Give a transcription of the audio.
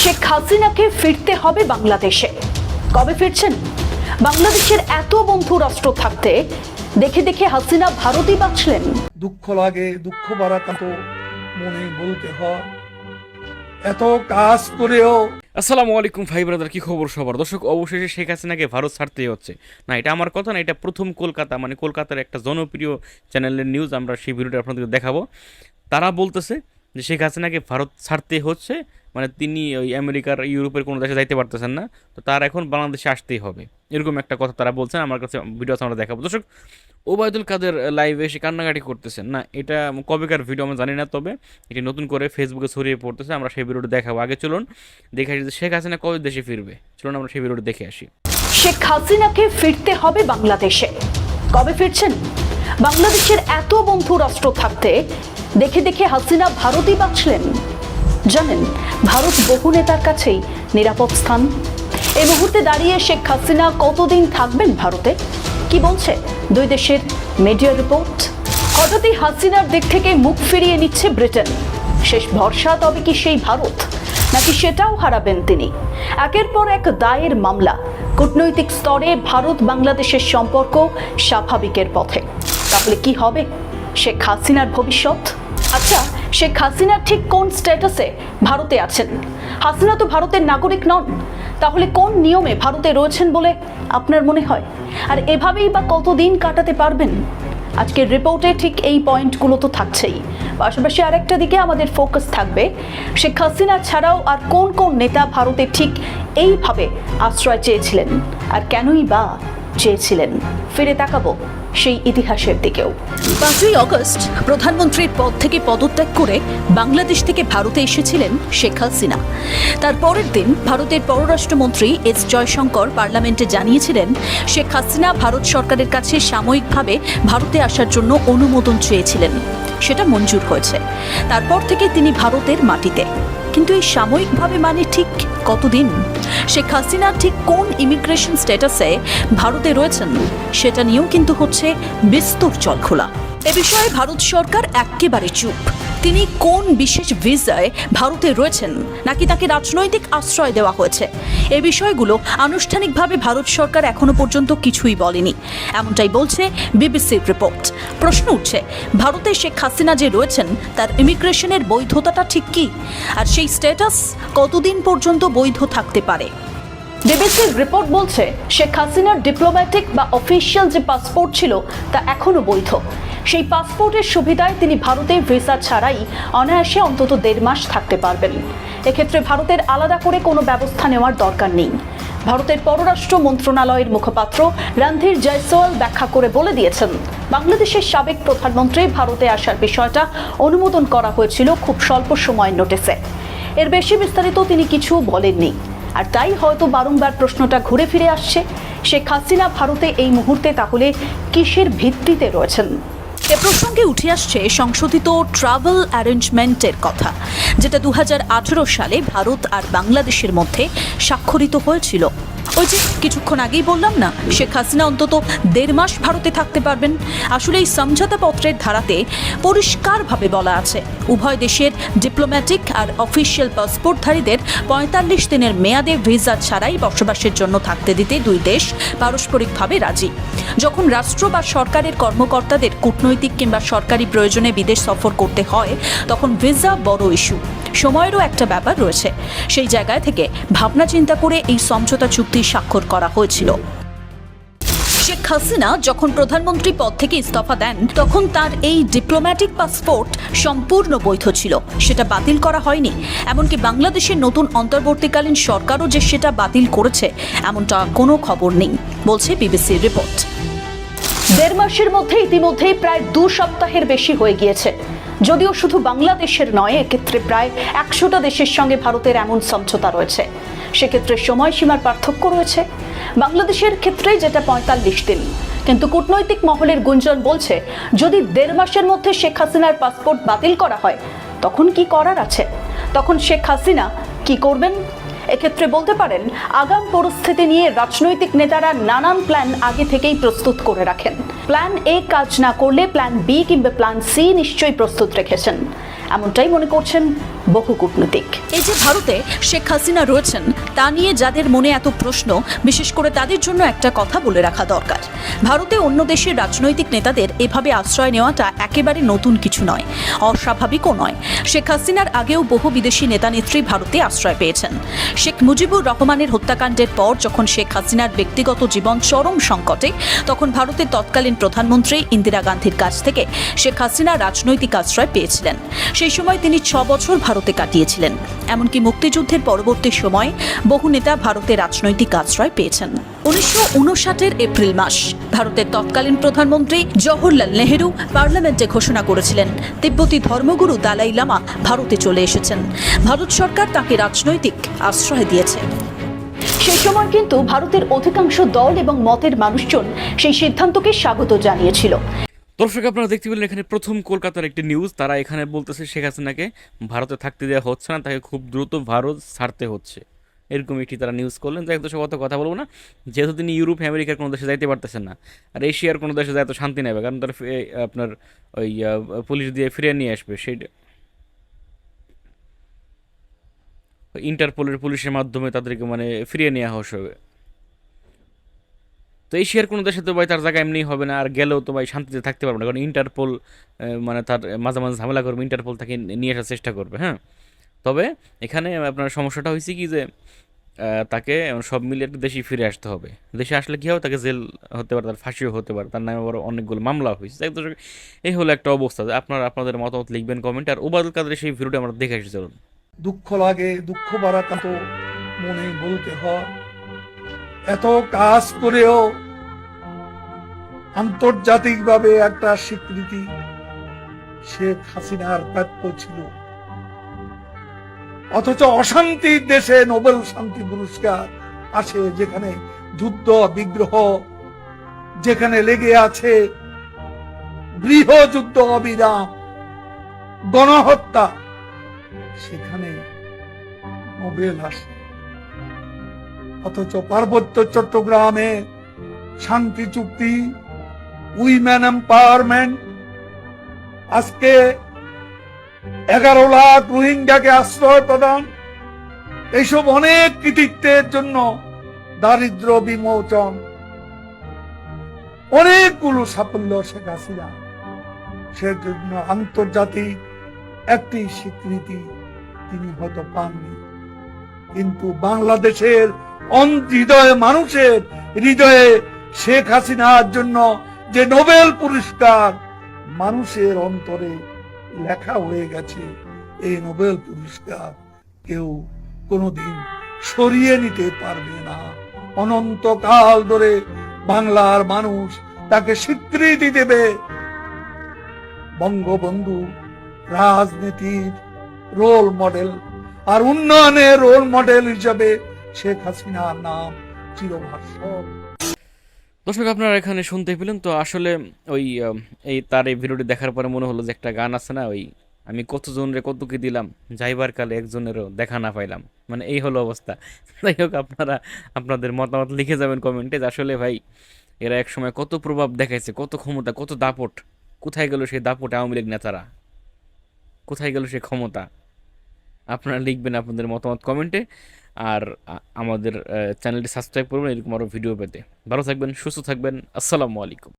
শেখ হাসিনাকে ফিরতে হবে বাংলাদেশে। কবে ফিরছেন? বাংলাদেশের এত বন্ধু রাষ্ট্র থাকতে দেখে দেখে হাসিনা ভারতই বাঁচলেন। দুঃখ লাগে দুঃখ বাড়াকান্ত মনে বলতে হয়। এত কাজ করেও আসসালামু আলাইকুম ভাই ব্রাদার কি খবর সবার? দর্শক অবশেষে শেখ হাসিনাকে ভারত ছাড়তেই হচ্ছে। না এটা আমার কথা না এটা প্রথম কলকাতা মানে কলকাতার একটা জনপ্রিয় চ্যানেলের নিউজ আমরা সেই ভিডিওটা আপনাদের দেখাবো। তারা বলতেছে যে শেখ হাসিনাকে ভারত ছাড়তে হচ্ছে মানে তিনি ওই আমেরিকার, ইউরোপের কোনো দেশে যাইতে পারতেছেন না। তো তার এখন বাংলাদেশে আসতেই হবে। এরকম একটা কথা তারা বলছেন, আমার কাছে ভিডিও আছে, আমরা দেখাবো। দর্শক, ওবায়দুল কাদের লাইভে এসে কান্নাকাটি করতেছেন? না, এটা কবেকার ভিডিও আমরা জানি না, তবে এটি নতুন করে ফেসবুকে ছড়িয়ে পড়তেছে, আমরা সেই ভিডিওটা দেখাবো। আগে চলুন, দেখে আসি শেখ হাসিনা কবে দেশে ফিরবে। চলুন, আমরা সেই ভিডিওটা দেখে আসি। শেখ হাসিনাকে ফিরতে হবে বাংলাদেশে। কবে ফিরছেন? বাংলাদেশের এত বন্ধু রাষ্ট্র থাকতে দেখে দেখে হাসিনা ভারতই বাঁচলেন। জানেন, ভারত বহু নেতার কাছেই নিরাপদ স্থান। এই মুহূর্তে দাঁড়িয়ে শেখ হাসিনা কতদিন থাকবেন ভারতে? কি বলছে দুই দেশের মিডিয়া রিপোর্ট? হঠাৎই হাসিনার দিক থেকে মুখ ফিরিয়ে নিচ্ছে ব্রিটেন। শেষ ভরসা তবে কি সেই ভারত? নাকি সেটাও হারাবেন তিনি? একের পর এক দায়ের মামলা। কূটনৈতিক স্তরে ভারত বাংলাদেশের সম্পর্ক স্বাভাবিকের পথে। তাহলে কি হবে শেখ হাসিনার ভবিষ্যৎ? আচ্ছা শেখ হাসিনা ঠিক কোন স্ট্যাটাসে ভারতে আছেন? হাসিনা তো ভারতের নাগরিক নন। তাহলে কোন নিয়মে ভারতে রয়েছেন বলে আপনার মনে হয়? আর এভাবেই বা কতদিন কাটাতে পারবেন? আজকের রিপোর্টে ঠিক এই পয়েন্টগুলো তো থাকছেই। পাশাপাশি আরেকটা দিকে আমাদের ফোকাস থাকবে, শেখ হাসিনা ছাড়াও আর কোন কোন নেতা ভারতে ঠিক এইভাবে আশ্রয় চেয়েছিলেন? আর কেনই বা চেয়েছিলেন? ফিরে তাকাবো। সেই ইতিহাসের দিকেও। পাঁচই অগস্ট প্রধানমন্ত্রীর পদ থেকে পদত্যাগ করে বাংলাদেশ থেকে ভারতে এসেছিলেন শেখ হাসিনা। তার পরের দিন ভারতের পররাষ্ট্রমন্ত্রী এস জয়শঙ্কর পার্লামেন্টে জানিয়েছিলেন, শেখ হাসিনা ভারত সরকারের কাছে সাময়িকভাবে ভারতে আসার জন্য অনুমোদন চেয়েছিলেন। সেটা মঞ্জুর হয়েছে তারপর থেকে তিনি ভারতের মাটিতে। কিন্তু এই সাময়িকভাবে মানে ঠিক কতদিন? শেখ হাসিনা ঠিক কোন ইমিগ্রেশন স্ট্যাটাসে ভারতে রয়েছেন, সেটা নিয়েও কিন্তু হচ্ছে বিস্তর চলখোলা। এ বিষয়ে ভারত সরকার একেবারে চুপ। তিনি কোন বিশেষ ভিসায় ভারতে রয়েছেন? নাকি তাকে রাজনৈতিক আশ্রয় দেওয়া হয়েছে? এ বিষয়গুলো আনুষ্ঠানিকভাবে ভারত সরকার এখনও পর্যন্ত কিছুই বলেনি। এমনটাই বলছে বিবিসির রিপোর্ট প্রশ্ন উঠছে, ভারতে শেখ হাসিনা যে রয়েছেন, তার ইমিগ্রেশনের বৈধতাটা ঠিক কি? আর সেই স্ট্যাটাস কতদিন পর্যন্ত বৈধ থাকতে পারে? বিবিসির রিপোর্ট বলছে, শেখ হাসিনার ডিপ্লোম্যাটিক বা অফিসিয়াল যে পাসপোর্ট ছিল, তা এখনও বৈধ। সেই পাসপোর্টের সুবিধায় তিনি ভারতে ভিসা ছাড়াই অনায়াসে অন্তত দেড় মাস থাকতে পারবেন। এক্ষেত্রে ভারতের আলাদা করে কোনো ব্যবস্থা নেওয়ার দরকার নেই। ভারতের পররাষ্ট্র মন্ত্রণালয়ের মুখপাত্র রণধীর জয়সওয়াল ব্যাখ্যা করে বলে দিয়েছেন, বাংলাদেশের সাবেক প্রধানমন্ত্রী ভারতে আসার বিষয়টা অনুমোদন করা হয়েছিল খুব স্বল্প সময়ের নোটিসে এর বেশি বিস্তারিত তিনি কিছু বলেননি। আর তাই হয়তো বারংবার প্রশ্নটা ঘুরে ফিরে আসছে, শেখ হাসিনা ভারতে এই মুহূর্তে তাহলে কিসের ভিত্তিতে রয়েছেন? এ প্রসঙ্গে উঠে আসছে সংশোধিত ট্রাভেল অ্যারেঞ্জমেন্টের কথা, যেটা দু হাজার আঠেরো সালে ভারত আর বাংলাদেশের মধ্যে স্বাক্ষরিত হয়েছিল। ওই যে কিছুক্ষণ আগেই বললাম না, শেখ হাসিনা অন্তত দেড় মাস ভারতে থাকতে পারবেন। আসলে এই সমঝোতা পত্রের ধারাতে পরিষ্কারভাবে বলা আছে, উভয় দেশের ডিপ্লোম্যাটিক আর অফিসিয়াল পাসপোর্টধারীদের পঁয়তাল্লিশ দিনের মেয়াদে ভিসা ছাড়াই বসবাসের জন্য থাকতে দিতে দুই দেশ পারস্পরিকভাবে রাজি। যখন রাষ্ট্র বা সরকারের কর্মকর্তাদের কূটনৈতিক কিংবা সরকারি প্রয়োজনে বিদেশ সফর করতে হয়, তখন ভিসা বড় ইস্যু সময়েরও একটা ব্যাপার রয়েছে। সেই জায়গায় থেকে ভাবনা চিন্তা করে এই সমঝোতা চুক্তি স্বাক্ষর করা হয়েছিল। শেখ হাসিনা যখন প্রধানমন্ত্রী পদ থেকে ইস্তফা দেন, তখন তার এই ডিপ্লোম্যাটিক পাসপোর্ট সম্পূর্ণ বৈধ ছিল। সেটা বাতিল করা হয়নি। এমনকি বাংলাদেশের নতুন অন্তর্বর্তীকালীন সরকারও যে সেটা বাতিল করেছে, এমনটা কোনো খবর নেই, বলছে বিবিসির রিপোর্ট। দেড় মাসের মধ্যে ইতিমধ্যেই প্রায় দু সপ্তাহের বেশি হয়ে গিয়েছে। যদিও শুধু বাংলাদেশের নয়, এক্ষেত্রে প্রায় একশোটা দেশের সঙ্গে ভারতের এমন সমঝোতা রয়েছে। সেক্ষেত্রে সময়সীমার পার্থক্য রয়েছে। বাংলাদেশের ক্ষেত্রে যেটা পঁয়তাল্লিশ দিন। কিন্তু কূটনৈতিক মহলের গুঞ্জন বলছে, যদি দেড় মাসের মধ্যে শেখ হাসিনার পাসপোর্ট বাতিল করা হয়, তখন কি করার আছে? তখন শেখ হাসিনা কি করবেন? এক্ষেত্রে বলতে পারেন, আগাম পরিস্থিতি নিয়ে রাজনৈতিক নেতারা নানান প্ল্যান আগে থেকেই প্রস্তুত করে রাখেন। প্ল্যান এ কাজ না করলে প্ল্যান বি কিংবা প্ল্যান সি নিশ্চয়ই প্রস্তুত রেখেছেন। এমনটাই মনে করছেন বহু কূটনীতিক। এই যে ভারতে শেখ হাসিনা রয়েছেন, তা নিয়ে যাদের মনে এত প্রশ্ন, বিশেষ করে তাদের জন্য একটা কথা বলে রাখা দরকার। ভারতে অন্য দেশের রাজনৈতিক নেতাদের এভাবে আশ্রয় নেওয়াটা একেবারে নতুন কিছু নয়, অস্বাভাবিকও নয়। শেখ হাসিনার আগেও বহু বিদেশি নেতানেত্রী ভারতে আশ্রয় পেয়েছেন। শেখ মুজিবুর রহমানের হত্যাকাণ্ডের পর যখন শেখ হাসিনার ব্যক্তিগত জীবন চরম সংকটে, তখন ভারতের তৎকালীন প্রধানমন্ত্রী ইন্দিরা গান্ধীর কাছ থেকে শেখ হাসিনা রাজনৈতিক আশ্রয় পেয়েছিলেন। সেই সময় তিনি ছ বছর ভারতে কাটিয়েছিলেন। এমনকি মুক্তিযুদ্ধের পরবর্তী সময়ে বহু নেতা ভারতে রাজনৈতিক আশ্রয় পেয়েছেন। উনিশশো উনষাটের এপ্রিল মাস, ভারতের তৎকালীন প্রধানমন্ত্রী জওহরলাল নেহেরু পার্লামেন্টে ঘোষণা করেছিলেন, তিব্বতী ধর্মগুরু দালাই লামা ভারতে চলে এসেছেন। ভারত সরকার তাকে রাজনৈতিক আশ্রয় দিয়েছে। সেই সময় কিন্তু ভারতের অধিকাংশ দল এবং মতের মানুষজন সেই সিদ্ধান্তকে স্বাগত জানিয়েছিল। দর্শক, আপনারা দেখতে পেলেন এখানে প্রথম কলকাতার একটি নিউজ তারা এখানে বলতেছে, শেখ হাসিনাকে ভারতে থাকতে দেওয়া হচ্ছে না, তাকে খুব দ্রুত ভারত ছাড়তে হচ্ছে। এরকম একটি তারা নিউজ করলেন। হোক, দর্শক, অত কথা বলব না। যেহেতু তিনি ইউরোপ, আমেরিকার কোনো দেশে যাইতে পারতেছেন না, আর এশিয়ার কোনো দেশে যায় তো শান্তি নেবে কারণ তারা আপনার ওই পুলিশ দিয়ে ফিরিয়ে নিয়ে আসবে। সেই ইন্টারপোলের পুলিশের মাধ্যমে তাদেরকে মানে ফিরিয়ে নেওয়া হবে। তো এশিয়ার কোনো দেশে তো ভাই তার জায়গা এমনি হবে না, আর গেলেও তো ভাই শান্তিতে থাকতে পারবে না। কারণ ইন্টারপোল মানে তার মাঝে মাঝে ঝামেলা করবে, ইন্টারপোল তাকে নিয়ে আসার চেষ্টা করবে হ্যাঁ? তবে এখানে আপনার সমস্যাটা হয়েছে কি যে তাকে সব মিলিয়ে একটু দেশে ফিরে আসতে হবে। দেশে আসলে কী হবে? তাকে জেল হতে পারে, তার ফাঁসিও হতে পারে, তার নামে আবার অনেকগুলো মামলা হয়েছে। এই হলো একটা অবস্থা। যে আপনারা, আপনাদের মতামত লিখবেন কমেন্ট আর ওবায়দুল কাদের সেই ভিডিওটা আমরা দেখে এসে চলুন। দুঃখ লাগে, দুঃখ বাড়াকান্ত মনে বলতে হয়। এত কাজ করেও আন্তর্জাতিকভাবে একটা স্বীকৃতি শেখ হাসিনার প্রাপ্য ছিল। অথচ অশান্তির দেশে নোবেল শান্তি পুরস্কার আসে যেখানে যুদ্ধ, বিগ্রহ, যেখানে লেগে আছে গৃহযুদ্ধ অবিরাম, গণহত্যা, সেখানে নোবেল আসে। অথচ পার্বত্য চট্টগ্রামে শান্তি চুক্তি উইমেন এম্পাওয়ারমেন্ট। আজকে এগারো লাখ রোহিঙ্গাকে আশ্রয় প্রদান, এইসব অনেক কৃতিত্বের জন্য দারিদ্র বিমোচন। অনেকগুলো সাফল্য শেখ হাসিনা সেজন্য আন্তর্জাতিক একটি স্বীকৃতি তিনি হয়তো পাননি। কিন্তু বাংলাদেশের হৃদয়ে মানুষের হৃদয়ে শেখ হাসিনার জন্য যে নোবেল পুরস্কার মানুষের অন্তরে লেখা হয়ে গেছে, এই নোবেল পুরস্কার কেউ কোনোদিন সরিয়ে নিতে পারবে না। অনন্তকাল ধরে বাংলার মানুষ তাকে স্বীকৃতি দেবে। বঙ্গবন্ধু রাজনীতির রোল মডেল আর উন্নয়নের রোল মডেল হিসাবে শেখ হাসিনার নাম চিরভাস্বর দর্শক, আপনারা এখানে শুনতে পেলেন তো আসলে ওই এই তার এই ভিডিওটি দেখার পরে মনে হলো যে একটা গান আছে না, ওই আমি কতজনরে কত কি দিলাম, যাইবার কালে একজনেরও দেখা না পাইলাম। মানে এই হলো অবস্থা। যাই হোক, আপনারা, আপনাদের মতামত লিখে যাবেন কমেন্টে যে আসলে ভাই, এরা এক সময় কত প্রভাব দেখাইছে, কত ক্ষমতা, কত দাপট। কোথায় গেল সেই দাপট আওয়ামী লীগ নেতারা? কোথায় গেল সেই ক্ষমতা? আপনারা লিখবেন আপনাদের মতামত কমেন্টে। আর আমাদের চ্যানেলটি সাবস্ক্রাইব করবেন, এরকম আরও ভিডিও পেতে। ভালো থাকবেন, সুস্থ থাকবেন, আসসালামু আলাইকুম।